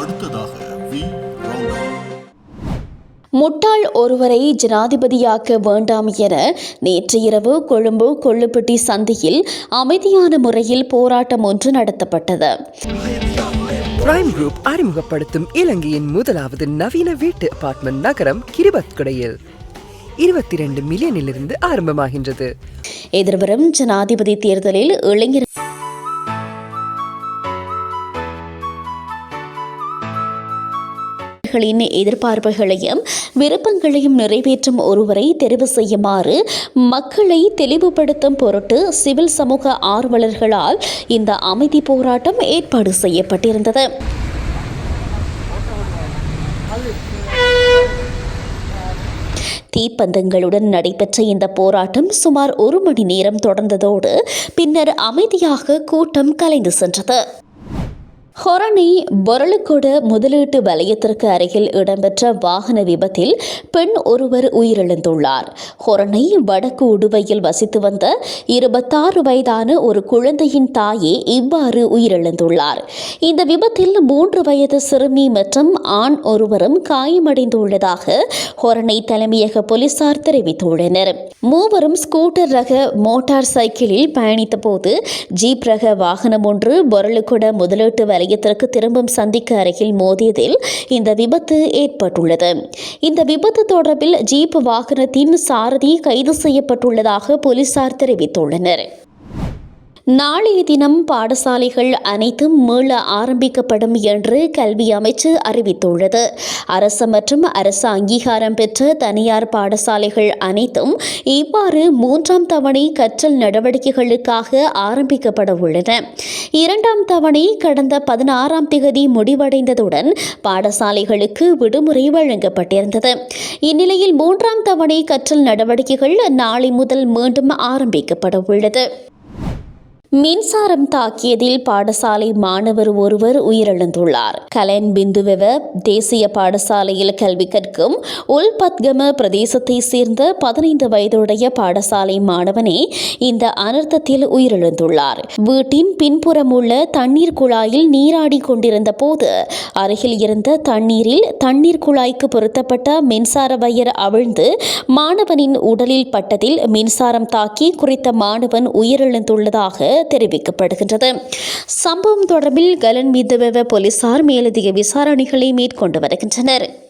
அடுத்ததாக வி. முட்டாள் ஒருவரை ஜனாதிபதியாக்க வேண்டாம் என நேற்று இரவு கொழும்பு கொள்ளுப்பட்டி சந்தையில் அமைதியான முறையில் போராட்டம் ஒன்று நடத்தப்பட்டது. பிரைம் குரூப் அறிமுகப்படுத்தும் இலங்கையின் முதலாவது நவீன வீட்டு அபார்ட்மெண்ட் நகரம் கிரிபத்குடையில். இருபத்தி ரெண்டு மில்லியனிலிருந்து ஆரம்பமாகின்றது. எதிர்வரும் ஜனாதிபதி தேர்தலில் இளைஞர் களின் எதிர்பார்ப்புகளையும் விருப்பங்களையும் நிறைவேற்றும் ஒருவரை தெரிவு செய்யுமாறு மக்களை தெளிவுபடுத்தும் பொருட்டு சிவில் சமூக ஆர்வலர்களால் இந்த அமைதி போராட்டம் ஏற்பாடு செய்யப்பட்டிருந்தது. தீப்பந்தங்களுடன் நடைபெற்ற இந்த போராட்டம் சுமார் ஒரு மணி நேரம் தொடர்ந்ததோடு பின்னர் அமைதியாக கூட்டம் கலைந்து சென்றது. ஹொரணி பொருளுக்கொட முதலீட்டு வலயத்திற்கு அருகில் இடம்பெற்ற வாகன விபத்தில் பெண் ஒருவர் உயிரிழந்துள்ளார். ஹொரணி வடக்கு உடுவையில் வசித்து வந்த இருபத்தாறு வயதான ஒரு குழந்தையின் தாயே இவ்வாறு உயிரிழந்துள்ளார். இந்த விபத்தில் மூன்று வயது சிறுமி மற்றும் ஆண் ஒருவரும் காயமடைந்துள்ளதாக ஹொரணை தலைமையக போலீசார் தெரிவித்துள்ளனர். மூவரும் ஸ்கூட்டர் ரக மோட்டார் சைக்கிளில் பயணித்த போது ஜீப் ரக வாகனம் ஒன்று பொருளுக்கொட முதலீட்டு நிலையத்திற்கு திரும்பும் சந்திக்கு அருகில் மோதியதில் இந்த விபத்து ஏற்பட்டுள்ளது. இந்த விபத்து தொடர்பில் ஜீப் வாகனத்தின் சாரதி கைது செய்யப்பட்டுள்ளதாக போலீசார் தெரிவித்துள்ளனர். நாளைய தினம் பாடசாலைகள் அனைத்தும் மீள ஆரம்பிக்கப்படும் என்று கல்வி அமைச்சு அறிவித்துள்ளது. அரசு மற்றும் அரசு அங்கீகாரம் பெற்ற தனியார் பாடசாலைகள் அனைத்தும் இவ்வாறு மூன்றாம் தவணை கற்றல் நடவடிக்கைகளுக்காக ஆரம்பிக்கப்பட உள்ளன. இரண்டாம் தவணை கடந்த பதினாறாம் திகதி முடிவடைந்ததுடன் பாடசாலைகளுக்கு விடுமுறை வழங்கப்பட்டிருந்தது. இந்நிலையில் மூன்றாம் தவணை கற்றல் நடவடிக்கைகள் நாளை முதல் மீண்டும் ஆரம்பிக்கப்பட உள்ளது. மின்சாரம் தாக்கியதில் பாடசாலை மாணவர் ஒருவர் உயிரிழந்துள்ளார். கலன் பிந்துவெவ தேசிய பாடசாலையில் கல்வி கற்கும் உல்பத்கம பிரதேசத்தை சேர்ந்த பதினைந்து வயதுடைய பாடசாலை மாணவனே இந்த அனர்த்தத்தில் உயிரிழந்துள்ளார். வீட்டின் பின்புறம் உள்ள தண்ணீர் குழாயில் நீராடி கொண்டிருந்த போது அருகில் இருந்த தண்ணீரில் தண்ணீர் குழாய்க்கு பொருத்தப்பட்ட மின்சார வயர் அவிழ்ந்து மாணவனின் உடலில் பட்டதில் மின்சாரம் தாக்கி குறித்த மாணவன் உயிரிழந்துள்ளதாக தெரிவிக்கப்படுகின்றது. சம்பவம் தொடர்பில் கலன் மீதுவ போலீசார் மேலதிக விசாரணைகளை மேற்கொண்டு வருகின்றனர்.